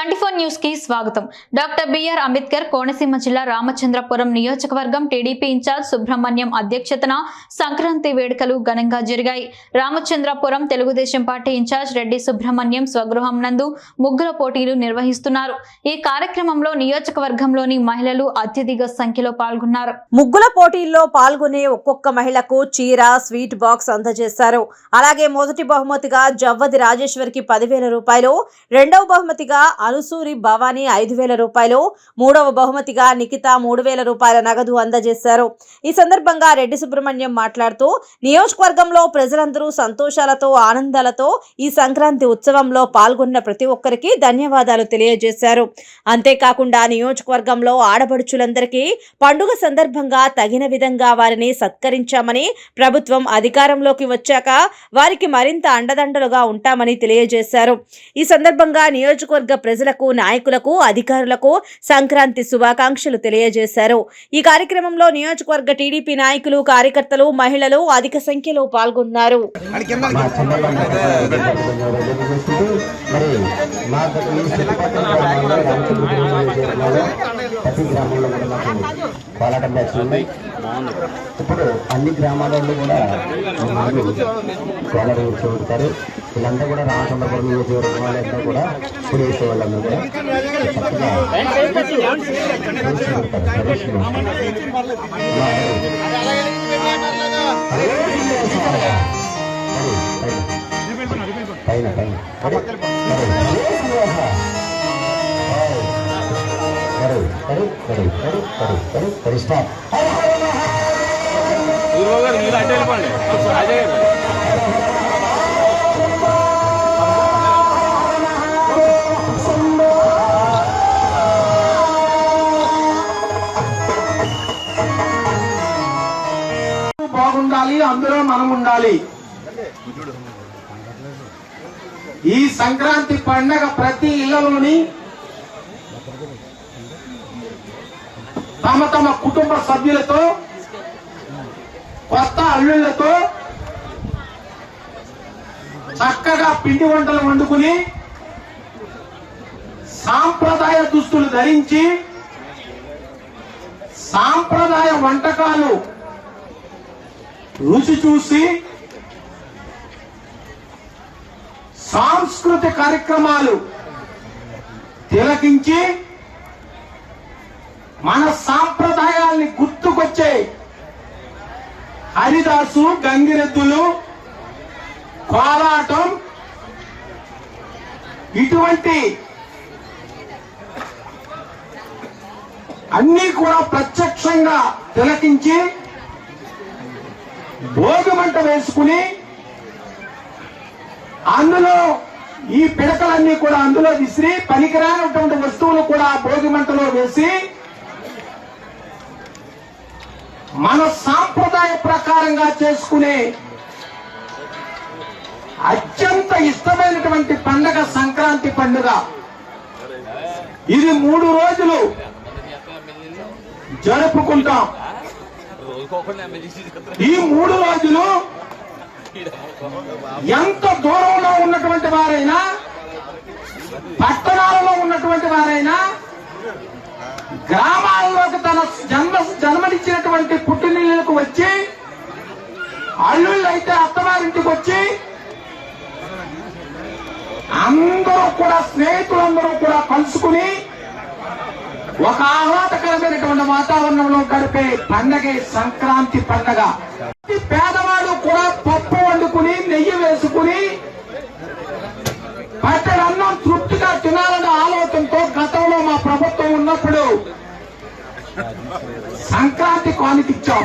Twenty four న్యూస్కి స్వాగతం. Doctor BR Ambedkar Konaseema జిల్లా రామచంద్రపురం నియోజకవర్గం టీడీపీ ఇన్ఛార్జ్ సుబ్రహ్మణ్యం అధ్యక్షతన సంక్రాంతి వేడుకలు ఘనంగా జరిగాయి. రామచంద్రపురం తెలుగుదేశం పార్టీ ఇన్ఛార్జ్ రెడ్డి సుబ్రహ్మణ్యం స్వగృహం నందు ముగ్గుల పోటీలు నిర్వహిస్తున్నారు. ఈ కార్యక్రమంలో నియోజకవర్గంలోని మహిళలు అత్యధిక సంఖ్యలో పాల్గొన్నారు. ముగ్గుల పోటీల్లో పాల్గొనే ఒక్కొక్క మహిళకు చీర స్వీట్ బాక్స్ అందజేశారు. అలాగే మొదటి బహుమతిగా జవ్వది రాజేశ్వరికి పదివేల రూపాయలు రెండవ బహుమతిగా అనుసూరి భవానీ ఐదు వేల రూపాయలు మూడవ బహుమతిగా నిఖిత మూడు వేల రూపాయల నగదు అందజేశారు. ఈ సందర్భంగా రెడ్డి సుబ్రహ్మణ్యం మాట్లాడుతూ నియోజకవర్గంలో ప్రజలందరూ సంతోషాలతో ఆనందాలతో ఈ సంక్రాంతి ఉత్సవంలో పాల్గొన్న ప్రతి ఒక్కరికి ధన్యవాదాలు తెలియజేశారు. అంతేకాకుండా నియోజకవర్గంలో ఆడబడుచులందరికీ పండుగ సందర్భంగా తగిన విధంగా వారిని సత్కరించామని ప్రభుత్వం అధికారంలోకి వచ్చాక వారికి మరింత అండదండలుగా ఉంటామని తెలియజేశారు. ఈ సందర్భంగా నియోజకవర్గ ప్రజలకు నాయకులకు అధికారులకు సంక్రాంతి శుభాకాంక్షలు తెలియజేశారు. ఈ కార్యక్రమంలో నియోజకవర్గ టీడీపీ నాయకులు కార్యకర్తలు మహిళలు అధిక సంఖ్యలో పాల్గొన్నారు. పోరాటం ఇప్పుడు అన్ని గ్రామాలలో కూడా వాళ్ళు కోలాటం ఉంటారు వీళ్ళంతా కూడా రామచంద్రపురం నియోజకవర్గం వాళ్ళంతా కూడా ఇప్పుడు వేసే వాళ్ళందరూ కూడా సరే వేస్తూ స్టాప్ మీరు మీరు అటు వెళ్ళిపోండి. అజయ్ గారు. బాగుండాలి అందులో మనం ఉండాలి. ఈ సంక్రాంతి పండగ ప్రతి ఇళ్ళలోని తమ తమ కుటుంబ సభ్యులతో కొత్త అల్లుళ్ళతో చక్కగా పిండి వంటలు వండుకుని సాంప్రదాయ దుస్తులు ధరించి సాంప్రదాయ వంటకాలు రుచి చూసి సాంస్కృతిక కార్యక్రమాలు తిలకించి మన సాంప్రదాయాల్ని గుర్తుకొచ్చే హరిదాసు గంగిరెద్దులు పోరాటం ఇటువంటి అన్నీ కూడా ప్రత్యక్షంగా తిలకించి భోగిమంట వేసుకుని అందులో ఈ పిడకలన్నీ కూడా అందులో విసిరి పనికిరానటువంటి వస్తువులు కూడా భోగిమంటలో వేసి మన సాంప్రదాయ ప్రకారంగా చేసుకునే అత్యంత ఇష్టమైనటువంటి పండగ సంక్రాంతి పండుగ. ఇది మూడు రోజులు జరుపుకుంటాం. ఈ మూడు రోజులు ఎంత దూరంలో ఉన్నటువంటి వారైనా పట్టణాలలో ఉన్నటువంటి వారైనా గ్రామాల్లోకి తన జన్మ జన్మనిచ్చినటువంటి పుట్టినీళ్ళకు వచ్చి అల్లుళ్ళు అయితే అత్తవారింటికి వచ్చి అందరూ కూడా స్నేహితులందరూ కూడా కలుసుకుని ఒక ఆహ్లాదకరమైనటువంటి వాతావరణంలో గడిపే పండగే సంక్రాంతి పండగ. పేదవాడు కూడా పప్పు వండుకుని నెయ్యి వేసుకుని పట్టెడు అన్నం తృప్తిగా తినాలనే ఆలోచనతో గతంలో మా ప్రభుత్వం ఉన్నప్పుడు సంక్రాంతి కానికిచ్చాం.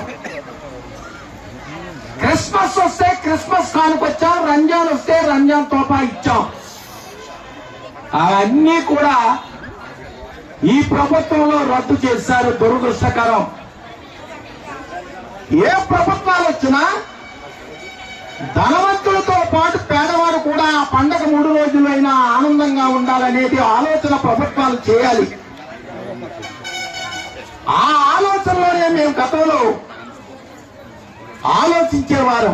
క్రిస్మస్ వస్తే క్రిస్మస్ కానుకొచ్చాం? రంజాన్ వస్తే రంజాన్ తోపా ఇచ్చాం. అవన్నీ కూడా ఈ ప్రభుత్వంలో రద్దు చేశారు దురదృష్టకరం. ఏ ప్రభుత్వాలు వచ్చినా ధనవంతులతో పాటు పేదవాడు కూడా ఆ పండగ మూడు రోజులైనా ఆనందంగా ఉండాలనేది ఆలోచన ప్రభుత్వాలు చేయాలి. ఆ ఆలోచనలోనే మేము గతంలో ఆలోచించేవారు.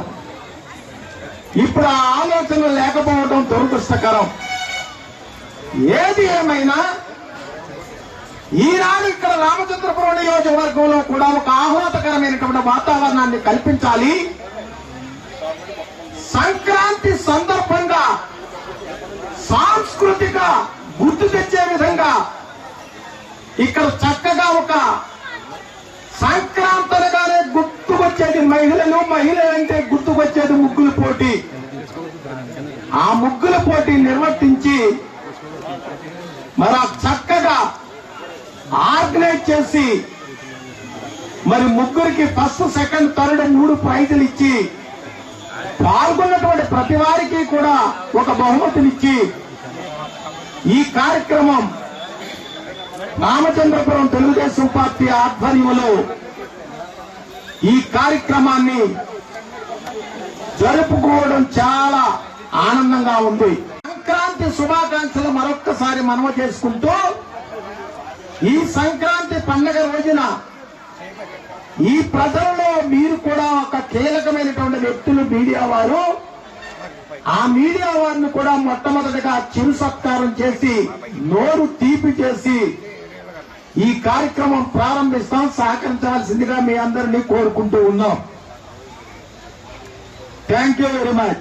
ఇప్పుడు ఆ ఆలోచన లేకపోవడం దురదృష్టకరం. ఏది ఏమైనా ఈనాడు ఇక్కడ రామచంద్రపురం నియోజకవర్గంలో కూడా ఒక ఆహ్లాదకరమైనటువంటి వాతావరణాన్ని కల్పించాలి. సంక్రాంతి సందర్భంగా సాంస్కృతిక గుర్తు తెచ్చే విధంగా ఇక్కడ చక్కగా ఒక సంక్రాంతలుగా మహిళలు మహిళలంటే గుర్తుకొచ్చేది ముగ్గుల పోటీ. ఆ ముగ్గుల పోటీ నిర్వర్తించి మరి చక్కగా ఆర్గనైజ్ చేసి మరి ముగ్గురికి ఫస్ట్ సెకండ్ థర్డ్ మూడు ప్రైజులు ఇచ్చి పాల్గొన్నటువంటి ప్రతి వారికి కూడా ఒక బహుమతినిచ్చి ఈ కార్యక్రమం రామచంద్రపురం తెలుగుదేశం పార్టీ ఆధ్వర్యంలో ఈ కార్యక్రమాన్ని జరుపుకోవడం చాలా ఆనందంగా ఉంది. సంక్రాంతి శుభాకాంక్షలు మరొక్కసారి మనవ చేసుకుంటూ ఈ సంక్రాంతి పండగ రోజున ఈ ప్రజలలో మీరు కూడా ఒక కీలకమైనటువంటి వ్యక్తులు మీడియా వారు. ఆ మీడియా వారిని కూడా మొట్టమొదటిగా చిరు సత్కారం చేసి నోరు తీపి చేసి ఈ కార్యక్రమం ప్రారంభిస్తాం సహకరించాల్సిందిగా మీ అందరినీ కోరుకుంటూ ఉన్నాం. Thank you very much